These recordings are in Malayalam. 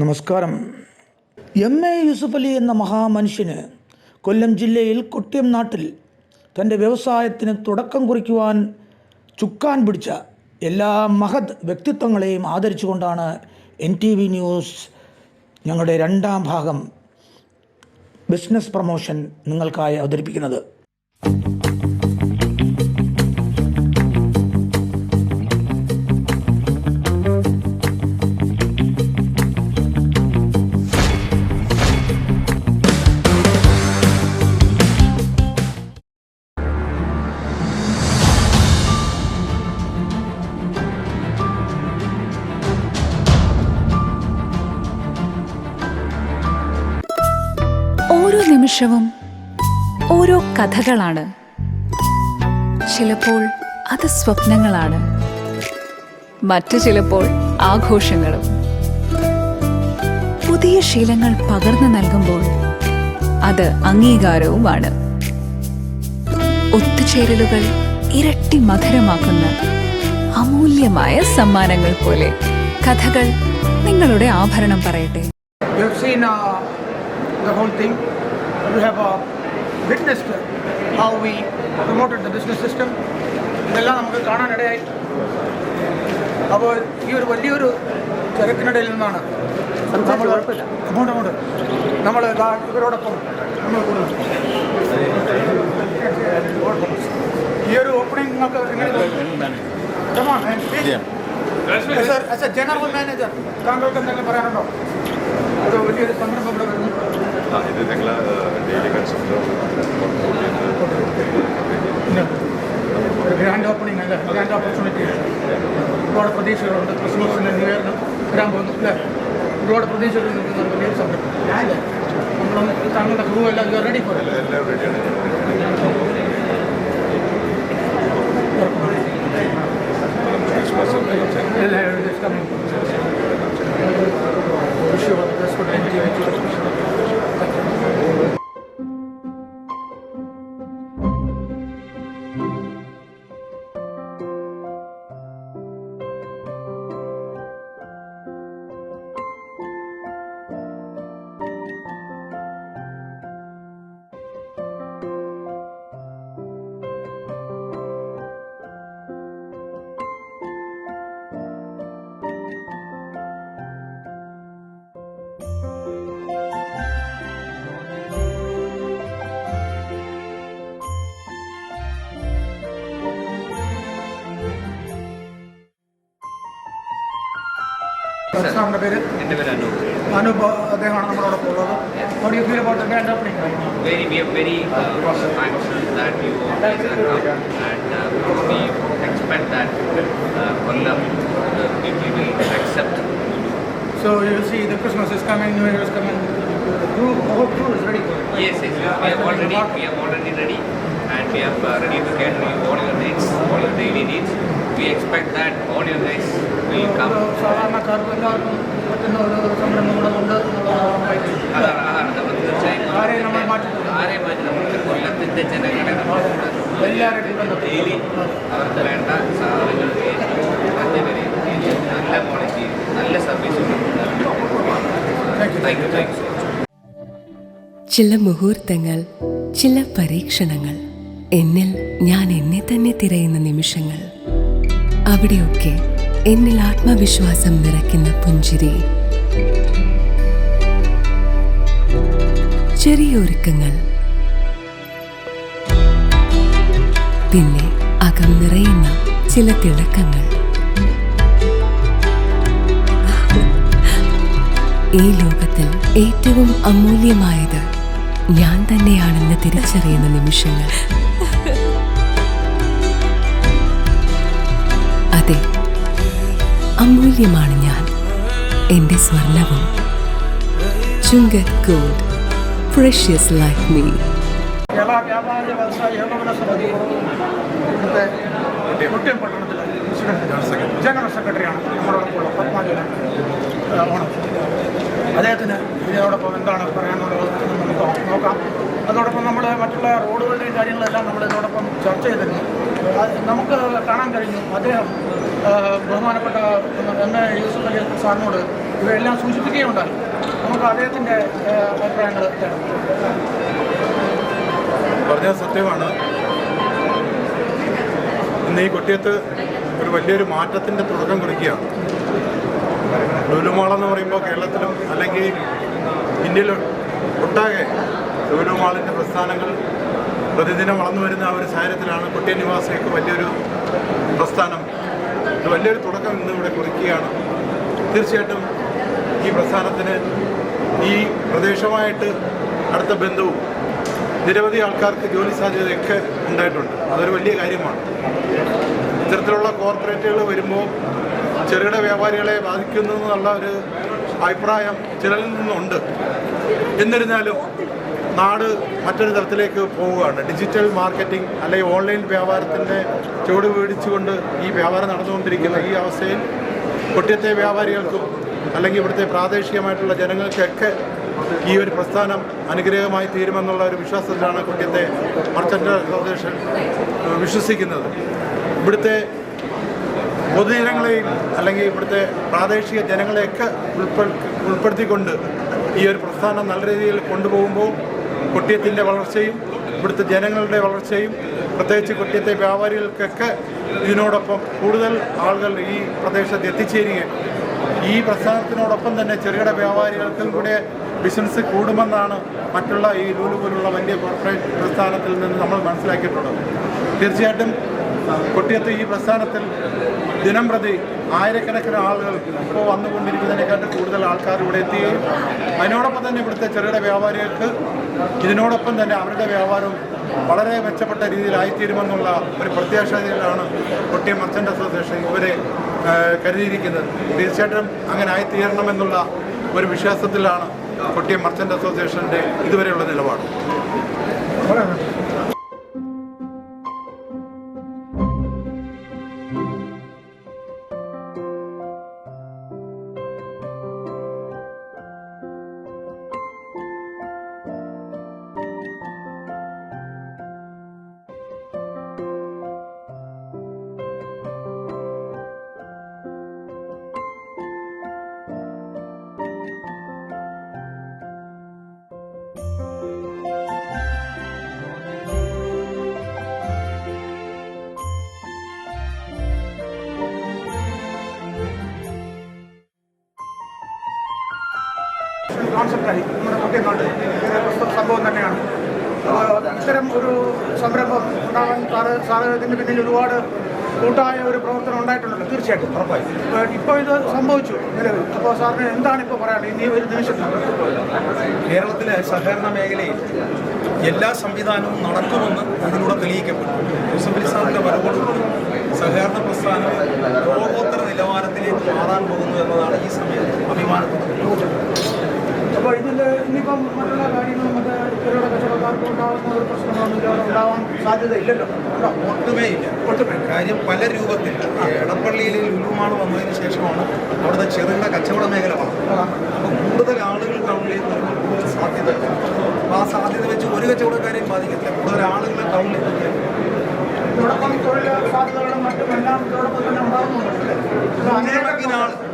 നമസ്കാരം. എം എ യൂസുഫ് അലി എന്ന മഹാമനുഷ്യന് കൊല്ലം ജില്ലയിൽ കൊട്ടിയം നാട്ടിൽ തന്റെ വ്യവസായത്തിന് തുടക്കം കുറിക്കുവാൻ ചുക്കാൻ പിടിച്ച എല്ലാ മഹത് വ്യക്തിത്വങ്ങളെയും ആദരിച്ചുകൊണ്ടാണ് എൻ ടി വി ന്യൂസ് ഞങ്ങളുടെ രണ്ടാം ഭാഗം ബിസിനസ് പ്രൊമോഷൻ നിങ്ങൾക്കായി അവതരിപ്പിക്കുന്നത്. നിമിഷവും ഓരോ കഥകളാണ്. ചിലപ്പോൾ അത് സ്വപ്നങ്ങളാണ്. മറ്റു ചിലപ്പോൾ ആഘോഷങ്ങളും. പുതിയ ശീലങ്ങൾ പകർന്നു നൽകുമ്പോൾ അത് അംഗീകാരവുമാണ്. ഒത്തുചേരലുകൾ ഇരട്ടി മധുരമാക്കുന്ന അമൂല്യമായ സമ്മാനങ്ങൾ പോലെ കഥകൾ നിങ്ങളുടെ ആഭരണം പറയട്ടെ. Uh, the whole thing. You have uh, witnessed how we promoted the business system. ഇതെല്ലാം നമുക്ക് കാണാനിടയായി. അപ്പോൾ ഈ ഒരു വലിയൊരു തിരക്കിനിടയിൽ നിന്നാണ് നമ്മൾ അങ്ങോട്ട് അങ്ങോട്ട് നമ്മൾ ഇവരോടൊപ്പം നമ്മൾ ഈ ഒരു ഓപ്പണിംഗ് നിങ്ങൾക്ക് എങ്ങനെ general manager, താങ്കൾക്ക് എന്തെങ്കിലും പറയാനുണ്ടോ? അത് വലിയൊരു സംരംഭം ഇവിടെ വരുന്നു. ഇത് ഞങ്ങൾ ഡെയിലി കൺസെപ്റ്റ് ഒരു ഗ്രാൻഡ് ഓപ്പണിംഗ് അല്ല ഗ്രാൻഡ് ഓപ്പർച്യൂണിറ്റി ഒരുപാട് പ്രതീക്ഷകളുണ്ട് ക്രിസ്മസിന് ന്യൂ ഇയറിന് വരാൻ പോകുന്നു അല്ലേ ഒരുപാട് പ്രതീക്ഷകൾ നിൽക്കുന്ന ഒരു വലിയൊരു സംരംഭം നമ്മളും താങ്കളുടെ ക്രൂ എല്ലാം യു റെഡി ഫോർ എല്ലാം റെഡിയാണ് സാറിൻ്റെ പേര് എൻ്റെ പേര് അനൂപ് അനൂപ് അദ്ദേഹമാണ് നമ്മളോടൊപ്പം ഉള്ളത് What do you feel about the grand opening? very we are very uh, thankful that you guys are come and uh, we expect that uh, Kollam uh, people will accept So you see the Christmas is coming, New Year is coming. The crew, the whole crew is ready for it. yes yes we are already we are already ready and we are uh, ready to cater you all your needs all your daily needs we expect that all your guys will come സാധാരണക്കാർക്കും എല്ലാവർക്കും പറ്റുന്ന ഒരു സംരംഭം കൂടെ ഉണ്ട്. അതാണ് അതാണ് നമ്മൾ തീർച്ചയായും ആരെയും നമ്മൾ മാറ്റില്ല ആരെയും മാറ്റി നമുക്ക് കൊല്ലത്തിന്റെ ജനങ്ങളെ നമ്മൾ ഡെയിലി അവർക്ക് വേണ്ട സാധനങ്ങൾ ഏറ്റവും നല്ല വിലയിൽ ഏറ്റവും നല്ല ക്വാളിറ്റി നല്ല service thank you thank you so much ചില മുഹൂർത്തങ്ങൾ ചില പരീക്ഷണങ്ങൾ എന്നിൽ ഞാൻ എന്നെ തന്നെ തിരയുന്ന നിമിഷങ്ങൾ അവിടെയൊക്കെ എന്നിൽ ആത്മവിശ്വാസം നിറയ്ക്കുന്ന പുഞ്ചിരി. ചെറിയ ഒരുക്കങ്ങൾ. പിന്നെ അകം നിറയുന്ന ചില തിളക്കങ്ങൾ. ഈ ലോകത്തിൽ ഏറ്റവും അമൂല്യമായത് ഞാൻ തന്നെയാണെന്ന് തിരിച്ചറിയുന്ന നിമിഷങ്ങൾ. അമൂല്യമാണ് ഞാൻ. എന്റെ സ്വർണവും. Chungath gold. Precious like me Kerala വ്യാപാര വ്യവസായ ഏകോപന സമിതി ഇവിടുത്തെ കുട്ടിയം പട്ടണത്തിലെ ജനറൽ സെക്രട്ടറിയാണ് നമ്മളോടൊപ്പമുള്ള പത്മാജന ഓണം. അദ്ദേഹത്തിന് ഇതിനോടൊപ്പം എന്താണ് പറയാനുള്ളത് എന്ന് നമുക്ക് നോക്കാം. അതോടൊപ്പം നമ്മൾ മറ്റുള്ള റോഡുകളുടെയും കാര്യങ്ങളെല്ലാം നമ്മൾ ഇതിനോടൊപ്പം ചർച്ച ചെയ്തിരുന്നു. നമുക്ക് കാണാൻ കഴിഞ്ഞു. അദ്ദേഹം ബഹുമാനപ്പെട്ട എം. എ. യൂസുഫ് അലി സാറിനോട് ഇവയെല്ലാം സൂചിപ്പിക്കുകയുണ്ടായി. നമുക്ക് അദ്ദേഹത്തിന്റെ അഭിപ്രായങ്ങൾ തേടാം. സത്യമാണ്. ഇന്ന് ഈ കുട്ടിയത്ത് ഒരു വലിയൊരു മാറ്റത്തിന്റെ തുടക്കം കുറിക്കുകയാണ്. ലുലുമാളെന്ന് പറയുമ്പോൾ കേരളത്തിലും അല്ലെങ്കിൽ ഇന്ത്യയിലും ഒട്ടാകെ ലുലുമാളിന്റെ പ്രസ്ഥാനങ്ങൾ പ്രതിദിനം വളർന്നു വരുന്ന ആ ഒരു സാഹചര്യത്തിലാണ് കുട്ടിയ നിവാസികൾക്ക് വലിയൊരു പ്രസ്ഥാനം വലിയൊരു തുടക്കം ഇന്ന് ഇവിടെ കുറിക്കുകയാണ്. തീർച്ചയായിട്ടും ഈ പ്രസ്ഥാനത്തിന് ഈ പ്രദേശമായിട്ട് അടുത്ത ബന്ധവും നിരവധി ആൾക്കാർക്ക് ജോലി സാധ്യതയൊക്കെ ഉണ്ടായിട്ടുണ്ട്. അതൊരു വലിയ കാര്യമാണ്. ഇത്തരത്തിലുള്ള കോർപ്പറേറ്റുകൾ വരുമ്പോൾ ചെറുകിട വ്യാപാരികളെ ബാധിക്കുന്നു എന്നുള്ള ഒരു അഭിപ്രായം ചിലരിൽ നിന്നുണ്ട്. എന്നിരുന്നാലും നാട് മറ്റൊരു തലത്തിലേക്ക് പോവുകയാണ്. ഡിജിറ്റൽ മാർക്കറ്റിംഗ് അല്ലെങ്കിൽ ഓൺലൈൻ വ്യാപാരത്തിന്റെ ചുവട് പിടിച്ചുകൊണ്ട് ഈ വ്യാപാരം നടന്നുകൊണ്ടിരിക്കുന്ന ഈ അവസ്ഥയിൽ കൊട്ടിയത്തെ വ്യാപാരികൾക്കും അല്ലെങ്കിൽ ഇവിടുത്തെ പ്രാദേശികമായിട്ടുള്ള ജനങ്ങൾക്കൊക്കെ ഈ ഒരു പ്രസ്ഥാനം അനുഗ്രഹമായി തീരുമെന്നുള്ള ഒരു വിശ്വാസത്തിലാണ് കുട്ടിയത്തെ മർച്ചന്റ് അസോസിയേഷൻ വിശ്വസിക്കുന്നത്. ഇവിടുത്തെ പൊതുജനങ്ങളെയും അല്ലെങ്കിൽ ഇവിടുത്തെ പ്രാദേശിക ജനങ്ങളെയൊക്കെ ഉൾപ്പെ- ഉൾപ്പെടുത്തിക്കൊണ്ട് ഈ ഒരു പ്രസ്ഥാനം നല്ല രീതിയിൽ കൊണ്ടുപോകുമ്പോൾ കൊട്ടിയത്തിന്റെ വളർച്ചയും ഇവിടുത്തെ ജനങ്ങളുടെ വളർച്ചയും പ്രത്യേകിച്ച് കൊട്ടിയത്തെ വ്യാപാരികൾക്കൊക്കെ ഇതിനോടൊപ്പം കൂടുതൽ ആളുകൾ ഈ പ്രദേശത്ത് എത്തിച്ചേരുകയും ഈ പ്രസ്ഥാനത്തിനോടൊപ്പം തന്നെ ചെറുകിട വ്യാപാരികൾക്കും കൂടെ ബിസിനസ് കൂടുമെന്നാണ് മറ്റുള്ള ഈ ലൂലു പോലുള്ള വലിയ കോർപ്പറേറ്റ് പ്രസ്ഥാനത്തിൽ നിന്ന് നമ്മൾ മനസ്സിലാക്കിയിട്ടുള്ളത്. തീർച്ചയായിട്ടും കൊട്ടിയത്ത് ഈ പ്രസ്ഥാനത്തിൽ ദിനം പ്രതി ആയിരക്കണക്കിന് ആളുകൾ ഇപ്പോൾ വന്നുകൊണ്ടിരിക്കുന്നതിനെക്കാട്ട് കൂടുതൽ ആൾക്കാർ ഇവിടെ എത്തുകയും അതിനോടൊപ്പം തന്നെ ഇവിടുത്തെ ചെറുകിട വ്യാപാരികൾക്ക് ഇതിനോടൊപ്പം തന്നെ അവരുടെ വ്യാപാരവും വളരെ മെച്ചപ്പെട്ട രീതിയിലായിത്തീരുമെന്നുള്ള ഒരു പ്രത്യാശയിലാണ് കൊട്ടിയം മർച്ചന്റ് അസോസിയേഷൻ ഇവരെ കരുതിയിരിക്കുന്നത്. തീർച്ചയായിട്ടും അങ്ങനെ ആയിത്തീരണമെന്നുള്ള ഒരു വിശ്വാസത്തിലാണ് കൊട്ടിയം മർച്ചന്റ് അസോസിയേഷന്റെ ഇതുവരെയുള്ള നിലപാട്. കോൺസെപ്റ്റായി നമ്മുടെ കുട്ടിനാട് സംഭവം തന്നെയാണ്. അപ്പോൾ ഇത്തരം ഒരു സംരംഭം ഉണ്ടാകാൻ സാറ് സാധനത്തിന്റെ പിന്നിൽ ഒരുപാട് കൂട്ടായ ഒരു പ്രവർത്തനം ഉണ്ടായിട്ടുണ്ടല്ലോ. തീർച്ചയായിട്ടും. ഉറപ്പായി. ഇപ്പോൾ ഇത് സംഭവിച്ചു നിലവിൽ. അപ്പോൾ സാറിന് എന്താണ് ഇപ്പോൾ പറയാനുള്ളത്? ഇനി ഒരു നിമിഷത്തിൽ കേരളത്തിലെ സഹകരണ മേഖലയിൽ എല്ലാ സംവിധാനവും നടക്കുമെന്ന് ഇതിലൂടെ തെളിയിക്കപ്പെട്ടു. യൂസഫ് സാറിന്റെ വരവോടുകൂടി സഹകരണ പ്രസ്ഥാനം ലോകോത്തര നിലവാരത്തിലേക്ക് മാറാൻ പോകുന്നു എന്നതാണ് ഈ സമയത്ത് അഭിമാനപ്പെടുന്നത്. ഇതിൽ ഇനിയിപ്പം മറ്റുള്ള കാര്യങ്ങളും മറ്റേ ചെറുകിട കച്ചവടക്കാർക്ക് ഉണ്ടാകുന്ന ഒരു ഉണ്ടാവാൻ സാധ്യതയില്ലല്ലോ. ഒട്ടുമേ ഇല്ല. ഒട്ടുമേ. കാര്യം പല രൂപത്തിൽ എടപ്പള്ളിയിൽ ലുലുമാണ് വന്നതിന് ശേഷമാണ് അവിടുത്തെ ചെറുകിട കച്ചവട മേഖല അപ്പോൾ കൂടുതൽ ആളുകൾ ടൗണിൽ വരുമ്പോൾ സാധ്യത അപ്പോൾ ആ സാധ്യത വെച്ച് ഒരു കച്ചവടക്കാരെയും ബാധിക്കത്തില്ല. കൂടുതൽ ആളുകളെ ടൗണിൽ എത്തിയാൽ ഇതോടൊപ്പം തൊഴിൽ സാധ്യതകളും ഇതോടൊപ്പം തന്നെ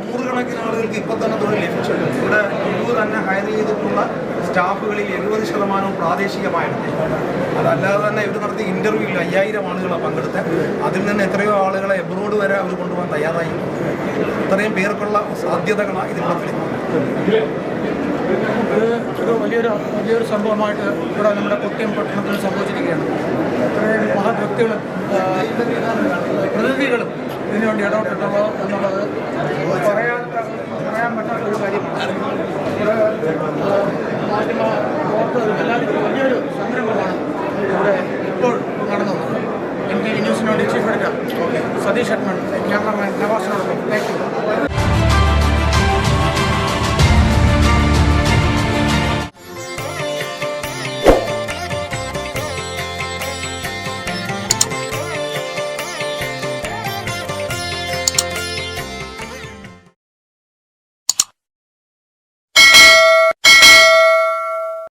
നൂറുകണക്കിന് ആളുകൾക്ക് ഇപ്പം തന്നെ തൊഴിൽ ലഭിച്ചിട്ടുണ്ട്. ഇവിടെ ലുലു തന്നെ ഹയർ ചെയ്തിട്ടുള്ള സ്റ്റാഫുകളിൽ എഴുപത് ശതമാനവും പ്രാദേശികമായിരുന്നു അതല്ലാതെ തന്നെ ഇവർ നടത്തിയ ഇന്റർവ്യൂവിൽ അയ്യായിരം ആളുകളാണ് പങ്കെടുത്ത് അതിൽ നിന്ന് എത്രയോ ആളുകളെ എബ്രോഡ് വരെ അവർ കൊണ്ടുപോകാൻ തയ്യാറായി. ഇത്രയും പേർക്കുള്ള സാധ്യതകളാണ് ഇതിൽ ഇത് ഒരു വലിയൊരു വലിയൊരു സംഭവമായിട്ട് ഇവിടെ നമ്മുടെ കൊട്ടിയം പട്ടണത്തിൽ സംഭവിച്ചിരിക്കുകയാണ്. ഇത്രയും മഹത് വ്യക്തികളും പ്രതിനിധികളും ഇതിനുവേണ്ടി ഇടപെട്ടിട്ടുള്ളത് എന്നുള്ളത് പറയാൻ പറയാൻ പറ്റാത്ത ഒരു കാര്യമാണ് ഇവിടെ വലിയൊരു സംരംഭമാണ് ഇവിടെ ഇപ്പോൾ നടന്നത് എന്റെ ടി വി ന്യൂസിനോട് ചീഫ് എഡിറ്റർ സതീഷ് അഡ്മൺ ക്യാമറമാൻ നവാസിനോടൊപ്പം. Thank you